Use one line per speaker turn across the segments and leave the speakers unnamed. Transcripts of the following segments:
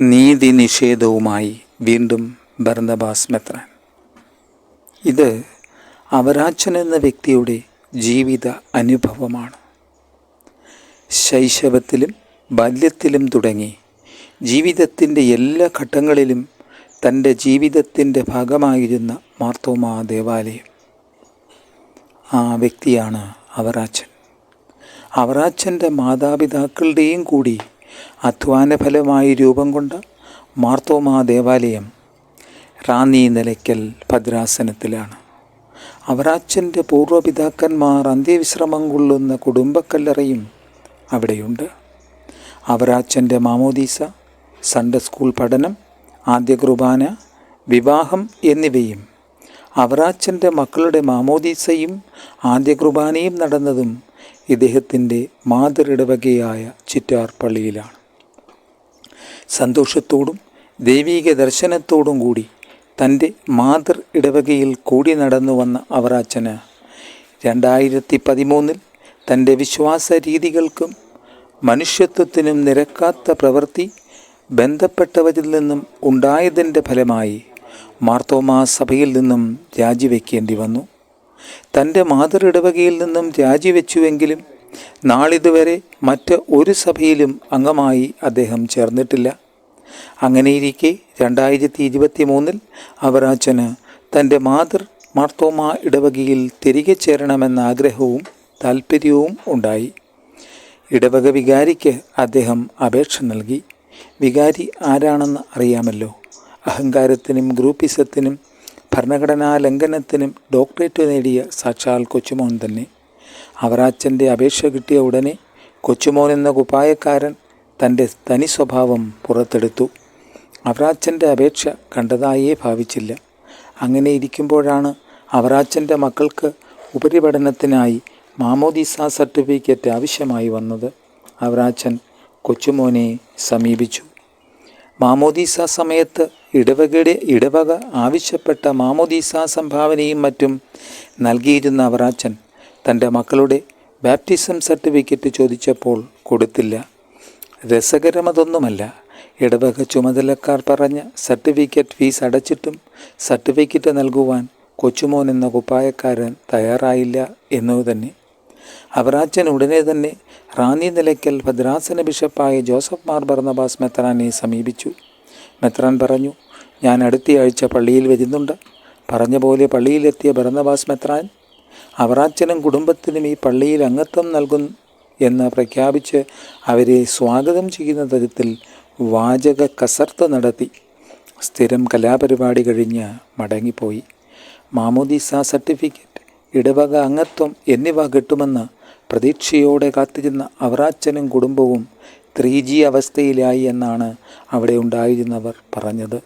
നീതി നിഷേധവുമായി വീണ്ടും ഭരണബാസ് മെത്ര ഇത് അവരാച്ചൻ എന്ന വ്യക്തിയുടെ ജീവിത അനുഭവമാണ്. ശൈശവത്തിലും ബാല്യത്തിലും തുടങ്ങി ജീവിതത്തിന്റെ എല്ലാ ഘട്ടങ്ങളിലും തന്റെ ജീവിതത്തിന്റെ ഭാഗമായിരുന്ന മാർത്തോമാ ദേവാലയം. ആ വ്യക്തിയാണ് അവറാച്ചൻ അവറാച്ചന്റെ മാതാപിതാക്കളുടെയും കൂടി അധ്വാനഫലമായി രൂപം കൊണ്ട മാർത്തോമാ ദേവാലയം റാന്നി നിലയ്ക്കൽ ഭദ്രാസനത്തിലാണ്. അവറാച്ചന്റെ പൂർവപിതാക്കന്മാർ അന്ത്യവിശ്രമം കൊള്ളുന്ന കുടുംബക്കല്ലറയും അവിടെയുണ്ട്. അവറാച്ചന്റെ മാമോദീസ സൺഡേ സ്കൂൾ പഠനം ആദ്യ കുർബാന വിവാഹം എന്നിവയും അവറാച്ചന്റെ മക്കളുടെ മാമോദീസയും ആദ്യ കുർബാനയും നടന്നതും ഇദ്ദേഹത്തിന്റെ മാതൃഇടവകയായ ചിറ്റാർ പള്ളിയിലാണ്. സന്തോഷത്തോടും ദൈവീക ദർശനത്തോടും കൂടി തന്റെ മാതൃ ഇടവകയിൽ കൂടി നടന്നു വന്ന അവറാച്ചന് രണ്ടായിരത്തി പതിമൂന്നിൽ തന്റെ വിശ്വാസ രീതികൾക്കും മനുഷ്യത്വത്തിനും നിരക്കാത്ത പ്രവൃത്തി ബന്ധപ്പെട്ടവരിൽ നിന്നും ഉണ്ടായതിന്റെ ഫലമായി മാർത്തോമാ സഭയിൽ നിന്നും രാജിവെക്കേണ്ടി വന്നു. തന്റെ മാതൃഇടവകയിൽ നിന്നും രാജിവെച്ചുവെങ്കിലും നാളിതുവരെ മറ്റ് ഒരു സഭയിലും അംഗമായി അദ്ദേഹം ചേർന്നിട്ടില്ല. അങ്ങനെയിരിക്കെ രണ്ടായിരത്തി ഇരുപത്തി മൂന്നിൽ അവറാച്ചന് തന്റെ മാതൃ മാർത്തോമ ഇടവകയിൽ തിരികെ ചേരണമെന്ന ആഗ്രഹവും താല്പര്യവും ഉണ്ടായി. ഇടവക വികാരിക്ക് അദ്ദേഹം അപേക്ഷ നൽകി. വികാരി ആരാണെന്ന് അറിയാമല്ലോ? അഹങ്കാരത്തിനും ഗ്രൂപ്പിസത്തിനും ഭരണഘടനാ ലംഘനത്തിനും ഡോക്ടറേറ്റ് നേടിയ സാക്ഷാൽ കൊച്ചുമോൻ തന്നെ. അവറാച്ചന്റെ അപേക്ഷ കിട്ടിയ ഉടനെ കൊച്ചുമോൻ എന്ന കുപ്പായക്കാരൻ തന്റെ തനി സ്വഭാവം പുറത്തെടുത്തു. അവറാച്ചന്റെ അപേക്ഷ കണ്ടതായേ ഭാവിച്ചില്ല. അങ്ങനെ ഇരിക്കുമ്പോഴാണ് അവറാച്ചന്റെ മക്കൾക്ക് ഉപരിപഠനത്തിനായി മാമോദിസ സർട്ടിഫിക്കറ്റ് ആവശ്യമായി വന്നത്. അവറാച്ചൻ കൊച്ചുമോനെ സമീപിച്ചു. മാമോദീസ സമയത്ത് ഇടവകയുടെ ഇടവക ആവശ്യപ്പെട്ട മാമോദീസ സംഭാവനയും മറ്റും നൽകിയിരുന്ന അവറാച്ചൻ തന്റെ മക്കളുടെ ബാപ്റ്റിസം സർട്ടിഫിക്കറ്റ് ചോദിച്ചപ്പോൾ കൊടുത്തില്ല. രസകരമതൊന്നുമല്ല ഇടവക ചുമതലക്കാർ പറഞ്ഞ സർട്ടിഫിക്കറ്റ് ഫീസ് അടച്ചിട്ടും സർട്ടിഫിക്കറ്റ് നൽകുവാൻ കൊച്ചുമോൻ എന്ന കുപ്പായക്കാരൻ തയ്യാറായില്ല എന്നു തന്നെ അവറാച്ചൻ ഉടനെ തന്നെ റാന്നി നിലയ്ക്കൽ ഭദ്രാസന ബിഷപ്പായ ജോസഫ് മാർ ബർണബാസ് മെത്രാനെ സമീപിച്ചു. മെത്രാൻ പറഞ്ഞു ഞാൻ അടുത്തയാഴ്ച പള്ളിയിൽ വരുന്നുണ്ട്. പറഞ്ഞ പോലെ പള്ളിയിലെത്തിയ ബർണബാസ് മെത്രാൻ അവറാച്ചനും കുടുംബത്തിനും ഈ പള്ളിയിൽ അംഗത്വം നൽകും എന്ന് പ്രഖ്യാപിച്ച് അവരെ സ്വാഗതം ചെയ്യുന്ന തരത്തിൽ വാചക കസർത്ത് നടത്തി. സ്ഥിരം കലാപരിപാടി കഴിഞ്ഞ് മടങ്ങിപ്പോയി. മാമോദിസ സർട്ടിഫിക്കറ്റ് ഇടവക അംഗത്വം എന്നിവ കിട്ടുമെന്ന് പ്രതീക്ഷയോടെ കാത്തിരുന്ന അവറാച്ചനും കുടുംബവും ത്രീ ജി അവസ്ഥയിലായി എന്നാണ് അവിടെ ഉണ്ടായിരുന്നവർ പറഞ്ഞത്.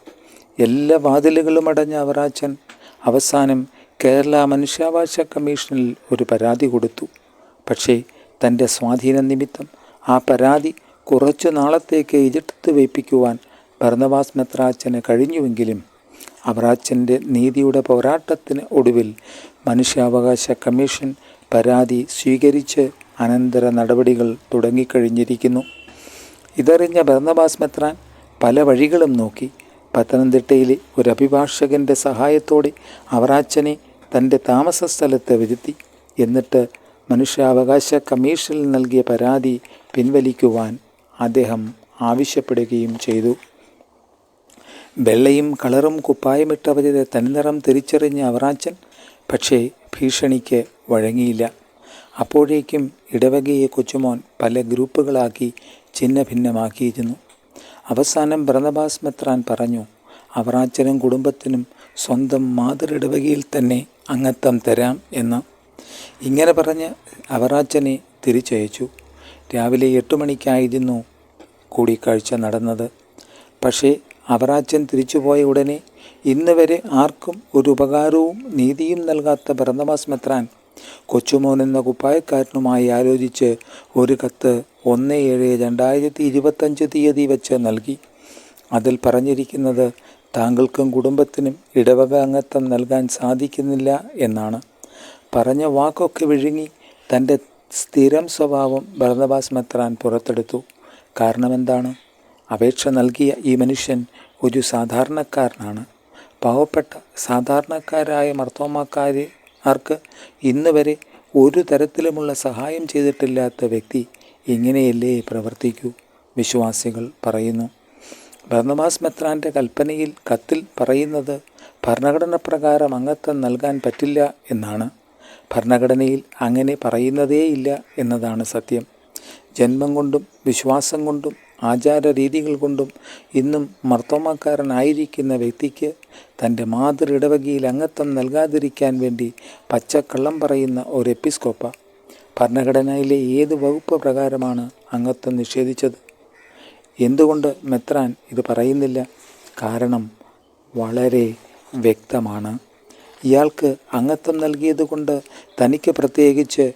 എല്ലാ വാതിലുകളും അടഞ്ഞ അവറാച്ചൻ അവസാനം കേരള മനുഷ്യാവകാശ കമ്മീഷനിൽ ഒരു പരാതി കൊടുത്തു. പക്ഷേ തന്റെ സ്വാധീന നിമിത്തം ആ പരാതി കുറച്ചു നാളത്തേക്ക് എതിർത്ത് വയ്പ്പിക്കുവാൻ ഭരണവാസ് മെത്രാച്ചന് കഴിഞ്ഞുവെങ്കിലും അവറാച്ചന്റെ നീതിയുടെ പോരാട്ടത്തിന് ഒടുവിൽ മനുഷ്യാവകാശ കമ്മീഷൻ പരാതി സ്വീകരിച്ച് അനന്തര നടപടികൾ തുടങ്ങിക്കഴിഞ്ഞിരിക്കുന്നു. ഇതറിഞ്ഞ ഭരണബാസ് മെത്രാൻ പല വഴികളും നോക്കി. പത്തനംതിട്ടയിലെ ഒരു അഭിഭാഷകന്റെ സഹായത്തോടെ അവറാച്ചനെ തന്റെ താമസ സ്ഥലത്ത് വരുത്തി. എന്നിട്ട് മനുഷ്യാവകാശ കമ്മീഷനിൽ നൽകിയ പരാതി പിൻവലിക്കുവാൻ അദ്ദേഹം ആവശ്യപ്പെടുകയും ചെയ്തു. വെള്ളയും കളറും കുപ്പായമിട്ടവരുടെ തനിനിറം തിരിച്ചറിഞ്ഞ അവറാച്ചൻ പക്ഷേ ഭീഷണിക്ക് വഴങ്ങിയില്ല. അപ്പോഴേക്കും ഇടവകയെ കൊച്ചുമോൻ പല ഗ്രൂപ്പുകളാക്കി ചിന്ന ഭിന്നമാക്കിയിരുന്നു അവസാനം ഭരണബാസ് മെത്രാൻ പറഞ്ഞു അവറാച്ചനും കുടുംബത്തിനും സ്വന്തം മാതൃഇടവകയിൽ തന്നെ അംഗത്വം തരാം എന്ന്. ഇങ്ങനെ പറഞ്ഞ് അവറാച്ചനെ തിരിച്ചയച്ചു. രാവിലെ എട്ട് മണിക്കായിരുന്നു കൂടിക്കാഴ്ച നടന്നത്. പക്ഷേ അവറാച്ചൻ തിരിച്ചുപോയ ഉടനെ ഇന്ന് വരെ ആർക്കും ഒരു ഉപകാരവും നീതിയും നൽകാത്ത ഭരണവാസ് മെത്രാൻ കൊച്ചുമോൻ എന്ന കുപ്പായക്കാരനുമായി ആലോചിച്ച് ഒരു കത്ത് ഒന്ന് ഏഴ് രണ്ടായിരത്തി ഇരുപത്തഞ്ച് തീയതി വെച്ച് നൽകി. അതിൽ പറഞ്ഞിരിക്കുന്നത് താങ്കൾക്കും കുടുംബത്തിനും ഇടവക അംഗത്വം നൽകാൻ സാധിക്കുന്നില്ല എന്നാണ്. പറഞ്ഞ വാക്കൊക്കെ വിഴുങ്ങി തന്റെ സ്ഥിരം സ്വഭാവം ഭരണവാസ് മെത്രാൻ പുറത്തെടുത്തു. കാരണമെന്താണ് അപേക്ഷ നൽകിയ ഈ മനുഷ്യൻ ഒരു സാധാരണക്കാരനാണ്. പാവപ്പെട്ട സാധാരണക്കാരായ മർത്തോമാക്കാർക്ക് ഇന്ന് വരെ ഒരു തരത്തിലുമുള്ള സഹായം ചെയ്തിട്ടില്ലാത്ത വ്യക്തി ഇങ്ങനെയല്ലേ പ്രവർത്തിക്കൂ? വിശ്വാസികൾ പറയുന്നു. ഭരണമാസ് മെത്രാന്റെ കൽപ്പനയിൽ കത്തിൽ പറയുന്നത് ഭരണഘടന പ്രകാരം അംഗത്വം നൽകാൻ പറ്റില്ല എന്നാണ്. ഭരണഘടനയിൽ അങ്ങനെ പറയുന്നതേയില്ല എന്നതാണ് സത്യം. ജന്മം കൊണ്ടും വിശ്വാസം കൊണ്ടും ആചാര രീതികൾ കൊണ്ടും ഇന്നും മർത്തോമാക്കാരനായിരിക്കുന്ന വ്യക്തിക്ക് തന്റെ മാതൃ ഇടവകയിൽ അംഗത്വം നൽകാതിരിക്കാൻ വേണ്ടി പച്ചക്കള്ളം പറയുന്ന ഒരു എപ്പിസ്കോപ്പ ഭരണഘടനയിലെ ഏത് വകുപ്പ് പ്രകാരമാണ് അംഗത്വം നിഷേധിച്ചത്? എന്തുകൊണ്ട് മെത്രാൻ ഇത് പറയുന്നില്ല? കാരണം വളരെ വ്യക്തമാണ്. ഇയാൾക്ക് അംഗത്വം നൽകിയതുകൊണ്ട് തനിക്ക് പ്രത്യേകിച്ച്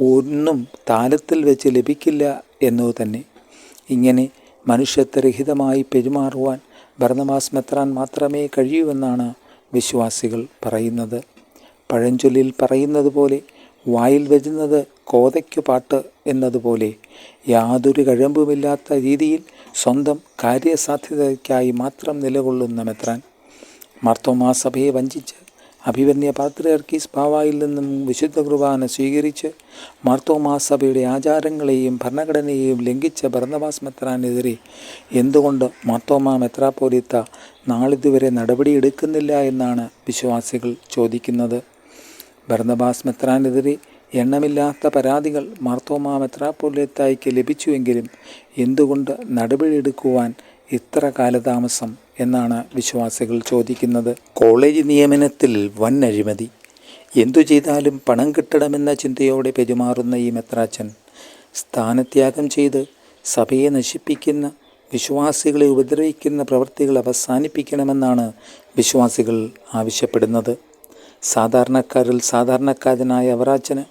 ഒന്നും താലത്തിൽ വെച്ച് ലഭിക്കില്ല എന്നതു തന്നെ. ഇങ്ങനെ മനുഷ്യത്വരഹിതമായി പെരുമാറുവാൻ ഭരണമാസ് മെത്രാൻ മാത്രമേ കഴിയൂവെന്നാണ് വിശ്വാസികൾ പറയുന്നത്. പഴഞ്ചൊല്ലിൽ പറയുന്നത് പോലെ വായിൽ വരുന്നത് കോതയ്ക്ക് പാട്ട് എന്നതുപോലെ യാതൊരു കഴമ്പുമില്ലാത്ത രീതിയിൽ സ്വന്തം കാര്യസാധ്യതയ്ക്കായി മാത്രം നിലകൊള്ളുന്ന മെത്രാൻ മാർത്തോമാ സഭയെ വഞ്ചിച്ച് അഭിവന്യ പാത്രിയർക്കീസ് പാവായിൽ നിന്നും വിശുദ്ധ കുർബാന സ്വീകരിച്ച് മാർത്തോമാ സഭയുടെ ആചാരങ്ങളെയും ഭരണഘടനയെയും ലംഘിച്ച ഭരണവാസ് മെത്രാനെതിരെ എന്തുകൊണ്ട് മാർത്തോമാ മെത്രാപോലിത്ത നാളിതുവരെ നടപടിയെടുക്കുന്നില്ല എന്നാണ് വിശ്വാസികൾ ചോദിക്കുന്നത്? ഭരണബാസ് മെത്രാനെതിരെ എണ്ണമില്ലാത്ത പരാതികൾ മാർത്തോമാ മെത്രാപ്പോലീത്തായിക്ക് ലഭിച്ചുവെങ്കിലും എന്തുകൊണ്ട് നടപടിയെടുക്കുവാൻ ഇത്ര കാലതാമസം എന്നാണ് വിശ്വാസികൾ ചോദിക്കുന്നത്. കോളേജ് നിയമനത്തിൽ വൻ അഴിമതി. എന്തു ചെയ്താലും പണം കിട്ടണമെന്ന ചിന്തയോടെ പെരുമാറുന്ന ഈ മെത്രാച്ചൻ സ്ഥാനത്യാഗം ചെയ്ത് സഭയെ നശിപ്പിക്കുന്ന വിശ്വാസികളെ ഉപദ്രവിക്കുന്ന പ്രവൃത്തികൾ അവസാനിപ്പിക്കണമെന്നാണ് വിശ്വാസികൾ ആവശ്യപ്പെടുന്നത്. സാധാരണക്കാരിൽ സാധാരണക്കാരനായ അവറാച്ചന്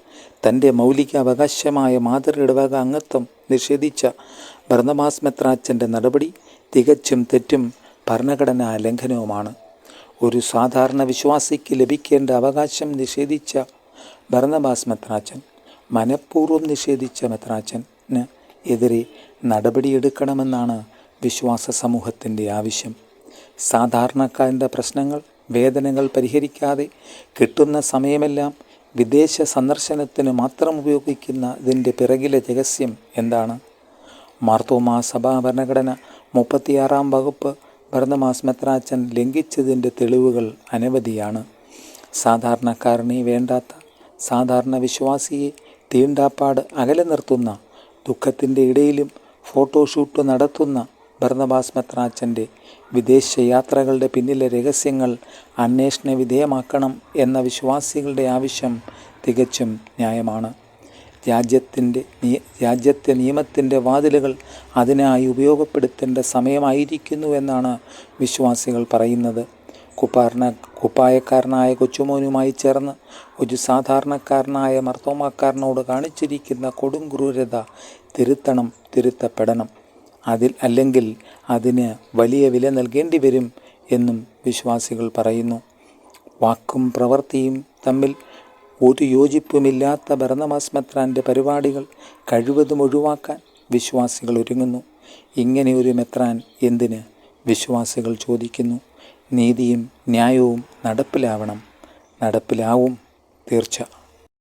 തന്റെ മൗലിക അവകാശമായ മാതൃ ഇടവക അംഗത്വം നിഷേധിച്ച ഭരണമാസ് മെത്രാച്ചന്റെ നടപടി തികച്ചും തെറ്റും ഭരണഘടനാ ലംഘനവുമാണ്. ഒരു സാധാരണ വിശ്വാസിക്ക് ലഭിക്കേണ്ട അവകാശം നിഷേധിച്ച ഭരണബാസ് മെത്രാച്ചൻ മനഃപൂർവം നിഷേധിച്ച മെത്രാച്ചന് എതിരെ നടപടിയെടുക്കണമെന്നാണ് വിശ്വാസ സമൂഹത്തിന്റെ ആവശ്യം. സാധാരണക്കാരന്റെ പ്രശ്നങ്ങൾ വേദനകൾ പരിഹരിക്കാതെ കിട്ടുന്ന സമയമെല്ലാം വിദേശ സന്ദർശനത്തിന് മാത്രം ഉപയോഗിക്കുന്ന ഇതിന്റെ പിറകിലെ രഹസ്യം എന്താണ്? മാർത്തോമാ സഭാ ഭരണഘടന മുപ്പത്തിയാറാം വകുപ്പ് ഭരണമാസ് മെത്രാച്ചൻ ലംഘിച്ചതിന്റെ തെളിവുകൾ അനവധിയാണ്. സാധാരണക്കാരനെ വേണ്ടാത്ത സാധാരണ വിശ്വാസിയെ തീണ്ടാപ്പാട് അകലെ നിർത്തുന്ന ദുഃഖത്തിന്റെ ഇടയിലും ഫോട്ടോഷൂട്ട് നടത്തുന്ന ഭരണബാസ് മെത്രാച്ചന്റെ വിദേശ യാത്രകളുടെ പിന്നിലെ രഹസ്യങ്ങൾ അന്വേഷണ വിധേയമാക്കണം എന്ന വിശ്വാസികളുടെ ആവശ്യം തികച്ചും ന്യായമാണ്. രാജ്യത്തിന്റെ രാജ്യത്തെ നിയമത്തിന്റെ വാതിലുകൾ അതിനായി ഉപയോഗപ്പെടുത്തേണ്ട സമയമായിരിക്കുന്നു എന്നാണ് വിശ്വാസികൾ പറയുന്നത്. കുപ്പാരന കുപ്പായക്കാരനായ കൊച്ചുമോനുമായി ചേർന്ന് ഒരു സാധാരണക്കാരനായ മർത്തോമാക്കാരനോട് കാണിച്ചിരിക്കുന്ന കൊടും ക്രൂരത തിരുത്തണം തിരുത്തപ്പെടണം. അതിൽ അല്ലെങ്കിൽ അതിന് വലിയ വില നൽകേണ്ടി വരും എന്നും വിശ്വാസികൾ പറയുന്നു. വാക്കും പ്രവൃത്തിയും തമ്മിൽ ഒരു യോജിപ്പുമില്ലാത്ത ഭരണമാസ്മെത്രാന്റെ പരിപാടികൾ കഴിവതും ഒഴിവാക്കാൻ വിശ്വാസികൾ ഒരുങ്ങുന്നു. ഇങ്ങനെ ഒരു മെത്രാൻ എന്തിന്? വിശ്വാസികൾ ചോദിക്കുന്നു. നീതിയും ന്യായവും നടപ്പിലാവണം. നടപ്പിലാവും. തീർച്ച.